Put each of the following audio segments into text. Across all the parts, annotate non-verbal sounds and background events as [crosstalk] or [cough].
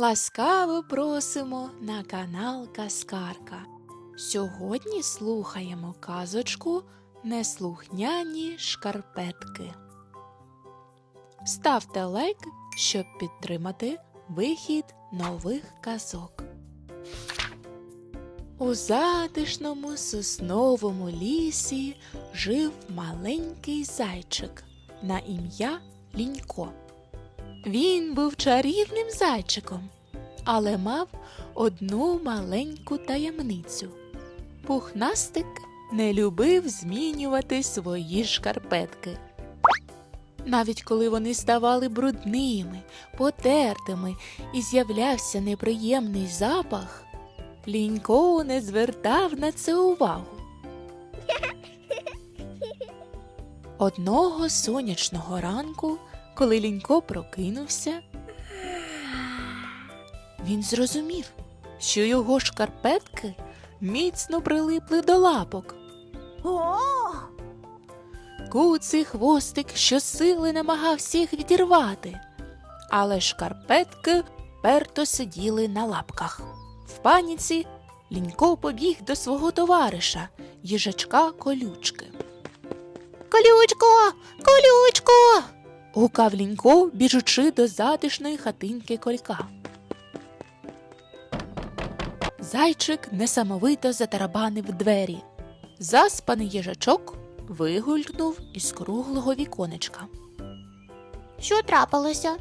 Ласкаво просимо на канал Каскарка. Сьогодні слухаємо казочку Неслухняні шкарпетки. Ставте лайк, щоб підтримати вихід нових казок. У затишному сосновому лісі жив маленький зайчик на ім'я Лінько. Він був чарівним зайчиком, але мав одну маленьку таємницю. Пухнастик не любив змінювати свої шкарпетки. Навіть коли вони ставали брудними, потертими і з'являвся неприємний запах, Лінько не звертав на це увагу. [laughs] Одного сонячного ранку, коли Лінько прокинувся, він зрозумів, що його шкарпетки міцно прилипли до лапок. О, Куций хвостик щосили намагався їх відірвати, але шкарпетки перто сиділи на лапках. В паніці Лінько побіг до свого товариша, їжачка колючки. Колючко, колючко. Гукав Лінько, біжучи до затишної хатинки колька. Зайчик несамовито затарабанив двері. Заспаний їжачок вигулькнув із круглого віконечка. що трапилося?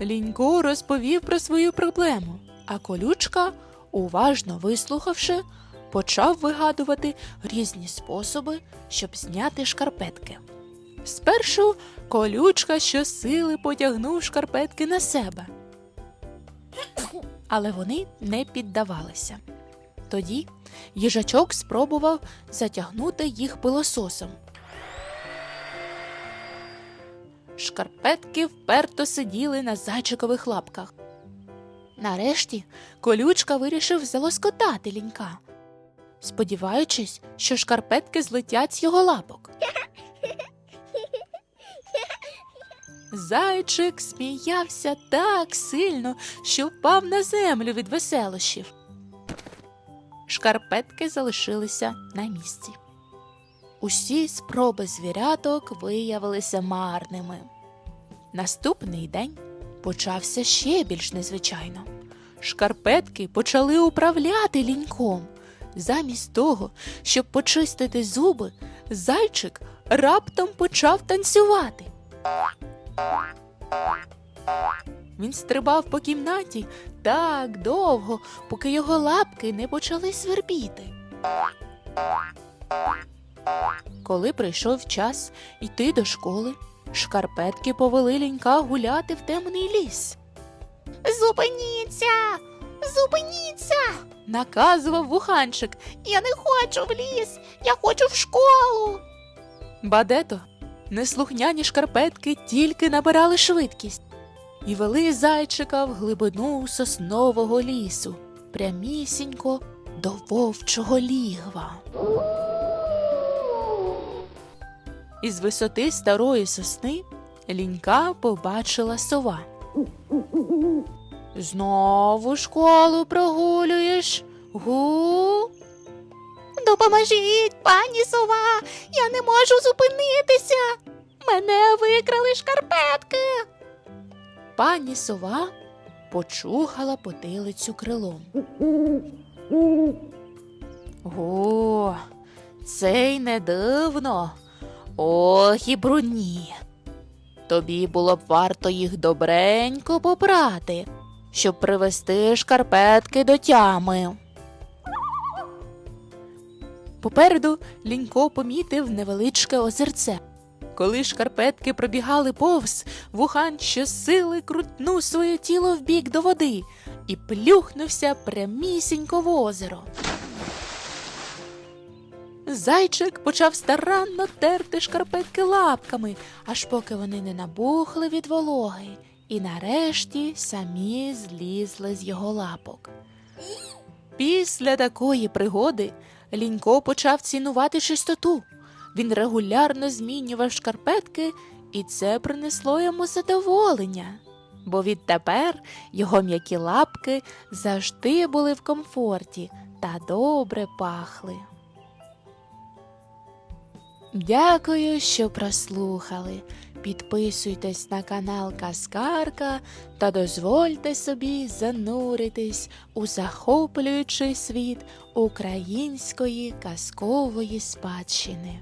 Лінько розповів про свою проблему, а колючка, уважно вислухавши, почав вигадувати різні способи, щоб зняти шкарпетки. Спершу колючка щосили потягнув шкарпетки на себе, але вони не піддавалися. Тоді їжачок спробував затягнути їх пилососом. Шкарпетки вперто сиділи на зайчикових лапках. Нарешті колючка вирішив залоскотати лінька, сподіваючись, що шкарпетки злетять з його лапок. [laughs] Зайчик сміявся так сильно, що впав на землю від веселощів. Шкарпетки залишилися на місці. Усі спроби звіряток виявилися марними. Наступний день почався ще більш незвичайно. Шкарпетки почали управляти ліньком. Замість того, щоб почистити зуби, зайчик раптом почав танцювати. Він стрибав по кімнаті так довго, поки його лапки не почали свербіти. Коли прийшов час йти до школи, шкарпетки повели лінька гуляти в темний ліс. Зупиніться! Зупиніться! Наказував вуханчик, Я не хочу в ліс! Я хочу в школу! Бадето, неслухняні шкарпетки тільки набирали швидкість і вели зайчика в глибину соснового лісу, прямісінько до вовчого лігва. Із висоти старої сосни лінька побачила сова. Знову школу прогулюєш? Гу? Допоможіть, пані сова! Я не можу зупинитися! Мене викрали шкарпетки! Пані сова почухала потилицю крилом. О, це й не дивно. Ох і брудні. Тобі було б варто їх добренько попрати, щоб привести шкарпетки до тями. Попереду лінько помітив невеличке озерце. Коли шкарпетки пробігали повз, вухан щосили крутнув своє тіло вбік до води і плюхнувся прямісінько в озеро. Зайчик почав старанно терти шкарпетки лапками, аж поки вони не набухли від вологи, і нарешті самі злізли з його лапок. Після такої пригоди Лінько почав цінувати чистоту. Він регулярно змінював шкарпетки, і це принесло йому задоволення. бо відтепер його м'які лапки завжди були в комфорті та добре пахли. Дякую, що прослухали. Підписуйтесь на канал Каскарка та дозвольте собі зануритись у захоплюючий світ української казкової спадщини.